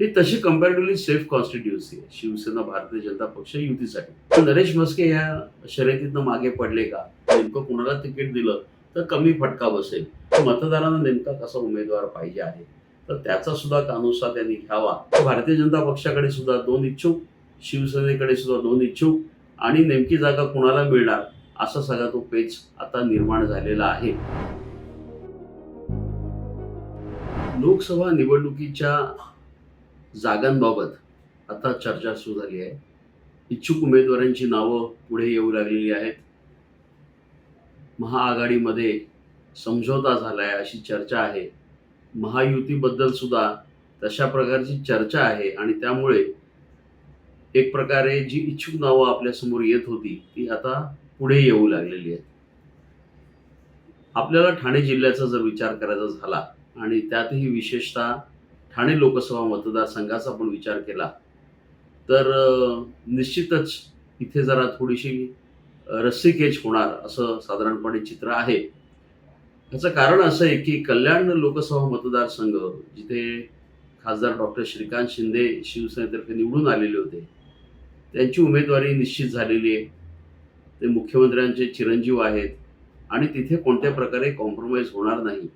ही तशी comparatively safe constituency आहे. शिवसेना भारतीय जनता पक्ष युतीसाठी. नरेश म्हस्के या शर्यतीतनं मागे पडले का? नेमकं कुणाला तिकीट दिलं तर कमी फटका बसेल. तर मतदारांना नेमका कसा उमेदवार पाहिजे आहे? तर त्याचा सुद्धा कानोसा त्यांनी घ्यावा. भारतीय जनता पक्षाकडे सुद्धा दोन इच्छुक शिवसेनेकडे सुद्धा दोन इच्छुक आणि नेमकी जागा कुणाला मिळणार असा सगळा तो पेच आता निर्माण झालेला आहे. लोकसभा निवडणुकीच्या जागांबाबत आता चर्चा सुरू झाली आहे. इच्छुक उमेदवारांची नावं पुढे येऊ लागलेली आहेत. महाआघाडीमध्ये समझोता झालाय अशी चर्चा आहे. महायुतीबद्दल सुद्धा तशा प्रकारची चर्चा आहे आणि त्यामुळे एक प्रकारे जी इच्छुक नावं आपल्यासमोर येत होती ती आता पुढे येऊ लागलेली आहेत. आपल्याला ठाणे जिल्ह्याचा जर विचार करायचा झाला आणि त्यातही विशेषतः ठाणे लोकसभा मतदारसंघाचा पण विचार केला तर निश्चितच इथे जरा थोडीशी रस्सीकेच होणार असं साधारणपणे चित्र आहे. याचं कारण असं आहे की कल्याण लोकसभा मतदारसंघ जिथे खासदार डॉक्टर श्रीकांत शिंदे शिवसेनेतर्फे निवडून आलेले होते त्यांची उमेदवारी निश्चित झालेली आहे. ते मुख्यमंत्र्यांचे चिरंजीव आहेत आणि तिथे कोणत्या प्रकारे कॉम्प्रोमाइज होणार नाही.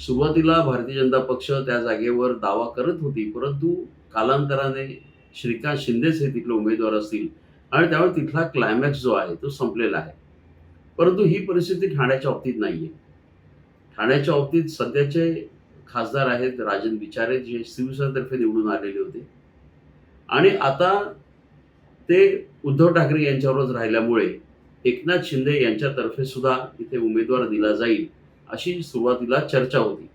सुरुवातीला भारतीय जनता पक्ष त्या जागेवर दावा करत होती परंतु कालांतराने श्रीकांत शिंदेच हे तिथले उमेदवार असतील आणि त्यामुळे तिथला क्लायमॅक्स जो आहे तो संपलेला आहे. परंतु ही परिस्थिती ठाण्याच्या बाबतीत नाही आहे ठाण्याच्या बाबतीत सध्याचे खासदार आहेत राजन विचारे जे शिवसेनेतर्फे निवडून आलेले होते. आणि आता ते उद्धव ठाकरे यांच्यावरच राहिल्यामुळे एकनाथ शिंदे यांच्यातर्फे सुद्धा इथे उमेदवार दिला जाईल. अशी सुरुवातीला चर्चा होती.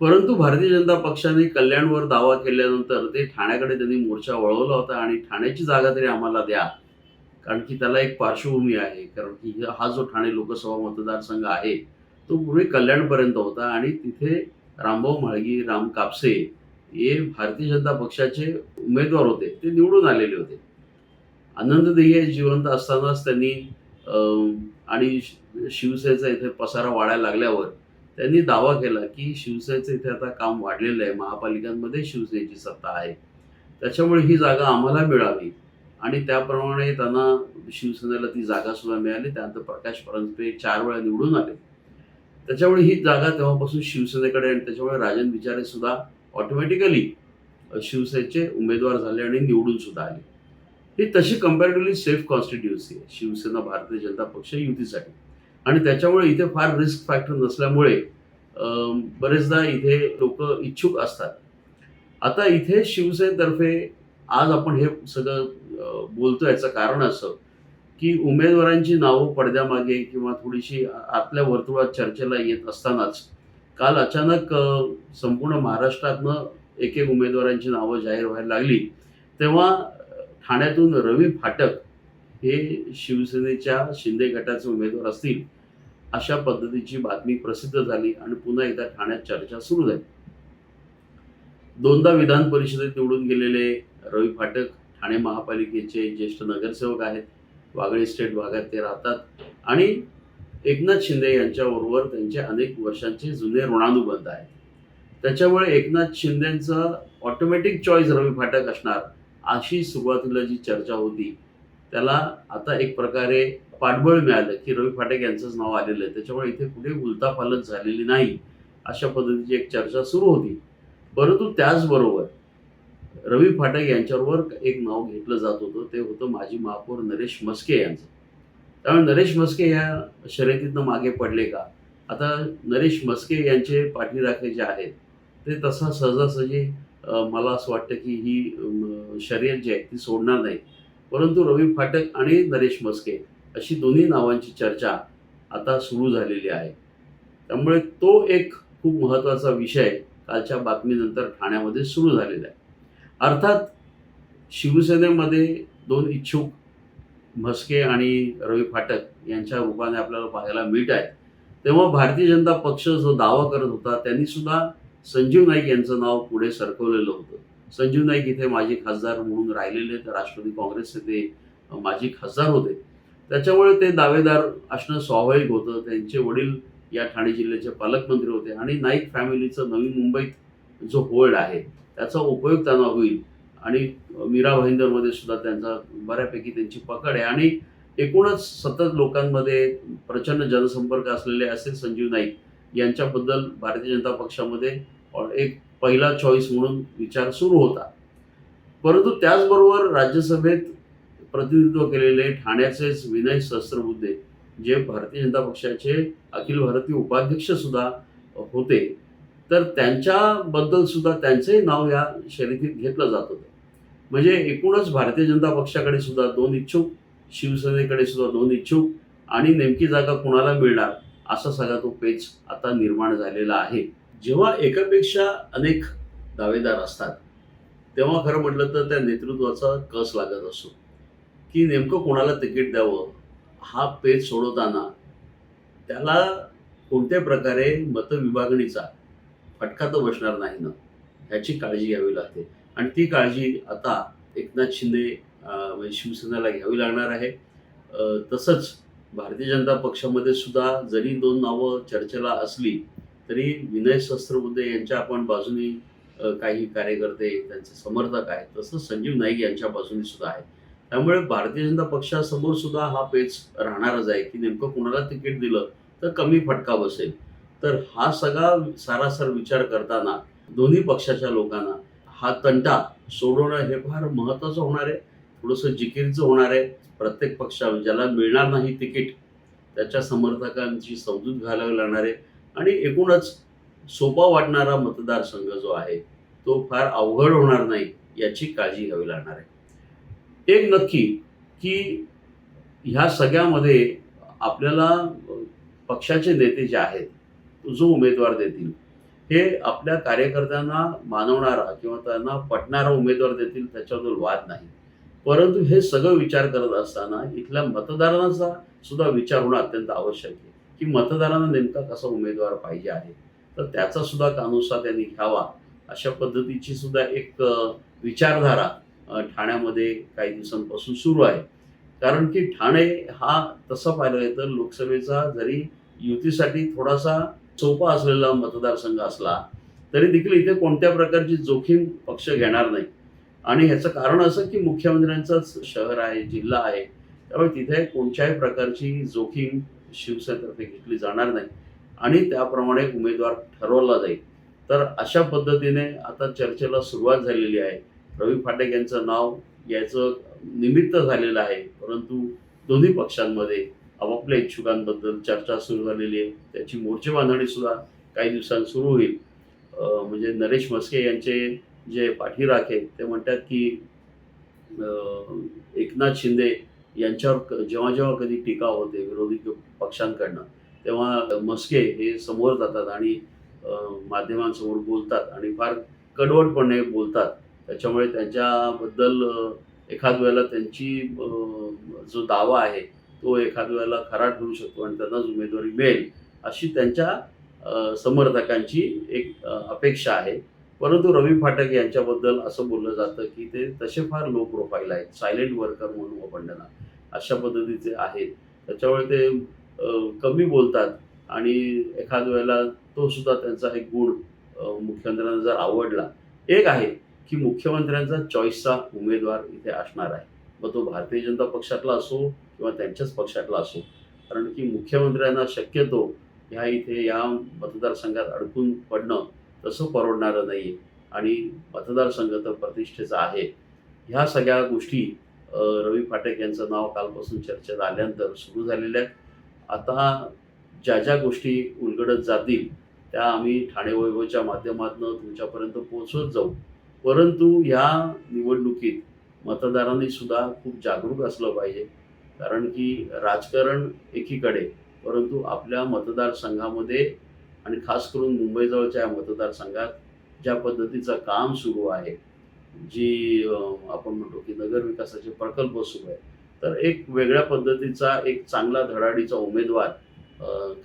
परंतु भारतीय जनता पक्षाने कल्याणवर दावा केल्यानंतर ते ठाण्याकडे त्यांनी मोर्चा वळवला होता आणि ठाण्याची जागा तरी आम्हाला द्या. कारण की त्याला एक पार्श्वभूमी आहे. कारण की हा जो ठाणे लोकसभा मतदारसंघ आहे तो पूर्वी कल्याणपर्यंत होता आणि तिथे रामभाऊ म्हाळगी राम कापसे हे भारतीय जनता पक्षाचे उमेदवार होते. ते निवडून आलेले होते. आनंद देये जिवंत असतानाच त्यांनी आणि शिवसेनेचा इथे पसारा वाढायला लागल्यावर त्यांनी दावा केला की शिवसेनेचं इथे आता काम वाढलेलं आहे. महापालिकांमध्ये शिवसेनेची सत्ता आहे. त्याच्यामुळे ही जागा आम्हाला मिळावी. आणि त्याप्रमाणे त्यांना शिवसेनेला ती जागा सुद्धा मिळाली. त्यानंतर प्रकाश परंपे चार वेळा निवडून आले. त्याच्यामुळे ही जागा तेव्हापासून शिवसेनेकडे आणि त्याच्यामुळे राजन विचारे सुद्धा ऑटोमॅटिकली शिवसेनेचे उमेदवार झाले आणि निवडून सुद्धा आले. ही तशी कम्पॅरेटिव्हली सेफ कॉन्स्टिट्युन्सी आहे. शिवसेना भारतीय जनता पक्ष युतीसाठी. आणि त्याच्यामुळे इथे फार रिस्क फॅक्टर नसल्यामुळे बरेचदा इथे लोक इच्छुक असतात. आता इथे शिवसेनेतर्फे आज आपण हे सगळं बोलतो याचं कारण असं की उमेदवारांची नावं पडद्यामागे किंवा थोडीशी आतल्या वर्तुळात चर्चेला येत असतानाच काल अचानक संपूर्ण महाराष्ट्रातनं एक एक उमेदवारांची नावं जाहीर व्हायला लागली. तेव्हा ठाण्यातून रवी फाटक हे शिवसेनेच्या शिंदे गटाचे उमेदवार असतील. अशा पद्धतीची बातमी प्रसिद्ध झाली आणि पुन्हा एकदा ठाण्यात चर्चा सुरू झाली. दोनदा विधान परिषदेत निवडून गेलेले रवी फाटक ठाणे महापालिकेचे ज्येष्ठ नगरसेवक आहेत वागळे स्टेट भागात ते राहतात आणि एकनाथ शिंदे यांच्याबरोबर त्यांचे अनेक वर्षांचे जुने ऋणानुबंध आहेत. त्याच्यामुळे एकनाथ शिंदेंचा ऑटोमॅटिक चॉईस रवी फाटक असणार अशी सुरुवातीला जी चर्चा होती त्याला आता एक प्रकारे पाठबळ मिळालं. की रवी फाटक यांचंच नाव आलेलं आहे. त्याच्यामुळे इथे कुठे उलतापालत झालेली नाही अशा पद्धतीची एक चर्चा सुरू होती. परंतु त्याचबरोबर रवी फाटक यांच्यावर एक नाव घेतलं जात होतं. ते होतं माजी महापौर नरेश म्हस्के यांचं. त्यामुळे नरेश म्हस्के या शर्यतीतनं मागे पडले का? आता नरेश म्हस्के यांचे पाठीराखे जे आहेत ते तसा सहजासहजी मला असं वाटतं की ही शर्यत जी आहे ती सोडणार नाही परंतु रवी फाटक आणि नरेश मस्के अशी दोन्ही नावांची चर्चा आता सुरू झालेली आहे. त्यामुळे तो एक खूप महत्त्वाचा विषय कालच्या बातमीनंतर ठाण्यामध्ये सुरू झालेला आहे. अर्थात शिवसेनेमध्ये दोन इच्छुक म्हस्के आणि रवी फाटक यांच्या रूपाने आपल्याला पाहायला मिळत आहे तेव्हा भारतीय जनता पक्ष जो दावा करत होता त्यांनी सुद्धा संजीव नाईक यांचं नाव पुढे सरकवलेलं होतं. संजीव नाईक इथे माजी खासदार म्हणून राहिलेले तर राष्ट्रवादी काँग्रेसचे ते माजी खासदार होते. त्याच्यामुळे ते दावेदार असणं स्वाभाविक होतं. त्यांचे वडील या ठाणे जिल्ह्याचे पालकमंत्री होते आणि नाईक फॅमिलीचं नवी मुंबईत जो होल्ड आहे त्याचा उपयोग त्यांना होईल. आणि मीरा भाईंदरमध्ये सुद्धा त्यांचा बऱ्यापैकी त्यांची पकड आहे. आणि एकूणच सतत लोकांमध्ये प्रचंड जनसंपर्क असलेले असे संजीव नाईक यांच्याबद्दल भारतीय जनता पक्षामध्ये एक पहिला चॉईस म्हणून विचार सुरू होता. परंतु त्याचबरोबर राज्यसभेत प्रतिनिधित्व केलेले ठाण्याचेच विनय सहस्त्रबुद्धे जे भारतीय जनता पक्षाचे अखिल भारतीय उपाध्यक्ष सुद्धा होते तर त्यांच्याबद्दल सुद्धा त्यांचंही नाव या शर्यतीत घेतलं जात होतं. म्हणजे एकूणच भारतीय जनता पक्षाकडे सुद्धा दोन इच्छुक शिवसेनेकडे सुद्धा दोन इच्छुक आणि नेमकी जागा कुणाला मिळणार असा सगळा तो पेच आता निर्माण झालेला आहे. जेव्हा एकापेक्षा अनेक दावेदार असतात तेव्हा खरं म्हटलं तर त्या नेतृत्वाचा कस लागत असतो? की नेमकं कोणाला तिकीट द्यावं? हा पेच सोडवताना त्याला कोणत्या प्रकारे मतविभागणीचा फटका तर बसणार नाही ना? ह्याची काळजी घ्यावी लागते. आणि ती काळजी आता एकनाथ शिंदे म्हणजे शिवसेनेला घ्यावी लागणार आहे. तसंच भारतीय जनता पक्षामध्ये सुद्धा जरी दोन नावं चर्चेला असली तरी विनय सहस्त्रबुद्धे यांच्या आपण बाजूनी काही कार्यकर्ते त्यांचे समर्थक आहेत. तसंच संजीव नाईक यांच्या बाजूनी सुद्धा आहेत. त्यामुळे भारतीय जनता पक्षासमोर सुद्धा हा पेच राहणारच आहे. की नेमकं कुणाला तिकीट दिलं तर कमी फटका बसेल. तर हा सगळा सारासार विचार करताना दोन्ही पक्षाच्या लोकांना हा तंटा सोडवणं हे फार महत्त्वाचं होणार आहे. थोडंसं जिकिरीचं होणार आहे. प्रत्येक पक्षा ज्याला मिळणार नाही तिकीट त्याच्या समर्थकांची समजूत घालावी लागणार आहे. आणि एकूणच सोपा वाटणारा मतदारसंघ जो आहे तो फार अवघड होणार नाही याची काळजी घ्यावी लागणार आहे. एक नक्की की ह्या सगळ्यामध्ये आपल्याला पक्षाचे नेते जे आहेत जो उमेदवार देतील हे आपल्या कार्यकर्त्यांना मानवणारा किंवा त्यांना पटणारा उमेदवार देतील त्याच्याबद्दल वाद नाही. परंतु हे सगळं विचार करत असताना इथल्या मतदारांचा सुद्धा विचार होणं अत्यंत आवश्यक आहे. की मतदारांना नेमका कसा उमेदवार पाहिजे आहे? तर त्याचा सुद्धा कानोसा त्यांनी घ्यावा अशा पद्धतीची सुद्धा एक विचारधारा ठाण्यामध्ये काही दिवसांपासून सुरू आहे. कारण की ठाणे हा तसं पाहिलं गेलं तर लोकसभेचा जरी युतीसाठी थोडासा सोपा असलेला मतदारसंघ असला तरी देखील इथे कोणत्या प्रकारची जोखीम पक्ष घेणार नाही. आणि ह्याचं कारण असं की मुख्यमंत्र्यांचंच शहर आहे जिल्हा आहे त्यामुळे तिथे कोणत्याही प्रकारची जोखीम शिवसेनेतर्फे घेतली जाणार नाही. आणि त्याप्रमाणे उमेदवार ठरवला जाईल. तर अशा पद्धतीने आता चर्चेला सुरुवात झालेली आहे. रवी फाटक यांचं नाव याचं निमित्त झालेलं आहे. परंतु दोन्ही पक्षांमध्ये आपापल्या इच्छुकांबद्दल चर्चा सुरू झालेली आहे. त्याची मोर्चे बांधणी सुद्धा काही दिवसांत सुरू होईल. म्हणजे नरेश म्हस्के यांचे जे पाठीराखे ते म्हणतात की एकनाथ शिंदे यांच्यावर जेव्हा जेव्हा कधी टीका होते विरोधी पक्षांकडनं तेव्हा म्हस्के हे समोर जातात आणि माध्यमांसमोर बोलतात आणि फार कडवटपणे बोलतात. त्याच्यामुळे त्यांच्याबद्दल एखाद वेळेला त्यांची जो दावा आहे तो एखाद वेळेला खरा ठरू शकतो आणि त्यांनाच उमेदवारी मिळेल अशी त्यांच्या समर्थकांची एक अपेक्षा आहे. परंतु रवी फाटक यांच्याबद्दल असं बोललं जातं की ते तसे फार लो प्रोफाईल आहेत सायलेंट वर्कर म्हणून आपण त्यांना अशा पद्धतीचे आहेत. त्याच्यामुळे ते कमी बोलतात आणि एखाद वेळेला तो सुद्धा त्यांचा एक गुण मुख्यमंत्र्यांना जर आवडला. एक आहे की मुख्यमंत्र्यांचा चॉईसचा उमेदवार इथे असणार आहे. मग तो भारतीय जनता पक्षातला असो किंवा त्यांच्याच पक्षातला असो. कारण की मुख्यमंत्र्यांना शक्यतो ह्या इथे या मतदारसंघात अडकून पडणं तसं परवडणारं नाही आहे आणि मतदारसंघ तर प्रतिष्ठेचा आहे. ह्या सगळ्या गोष्टी रवी फाटक यांचं नाव कालपासून चर्चेत आल्यानंतर सुरू झालेल्या आहेत. आता ज्या ज्या गोष्टी उलगडत जातील त्या आम्ही ठाणे वैभवच्या माध्यमातून तुमच्यापर्यंत पोहोचवत जाऊ. परंतु ह्या निवडणुकीत मतदारांनी सुद्धा खूप जागरूक असलं पाहिजे. कारण की राजकारण एकीकडे परंतु आपल्या मतदारसंघामध्ये आणि खास करून मुंबईजवळच्या या मतदारसंघात ज्या पद्धतीचं काम सुरू आहे जी आपण म्हणतो की नगरविकासाचे प्रकल्प सुरू आहे तर एक वेगळ्या पद्धतीचा एक चांगला धडाडीचा उमेदवार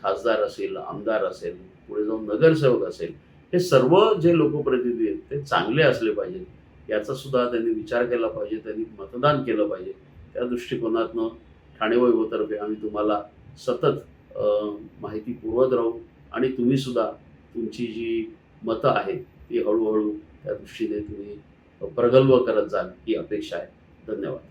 खासदार असेल आमदार असेल पुढे जाऊन नगरसेवक असेल हे सर्व जे लोकप्रतिनिधी आहेत ते चांगले असले पाहिजेत. याचा सुद्धा त्यांनी विचार केला पाहिजे त्यांनी मतदान केलं पाहिजे. त्या दृष्टिकोनातनं ठाणे वैभवतर्फे आम्ही तुम्हाला सतत माहिती पुरवत राहू आणि तुम्ही सुद्धा तुमची जी मतं आहेत ती हळूहळू त्या दृष्टीने तुम्ही प्रगल्भ करत जाल ही अपेक्षा आहे. धन्यवाद.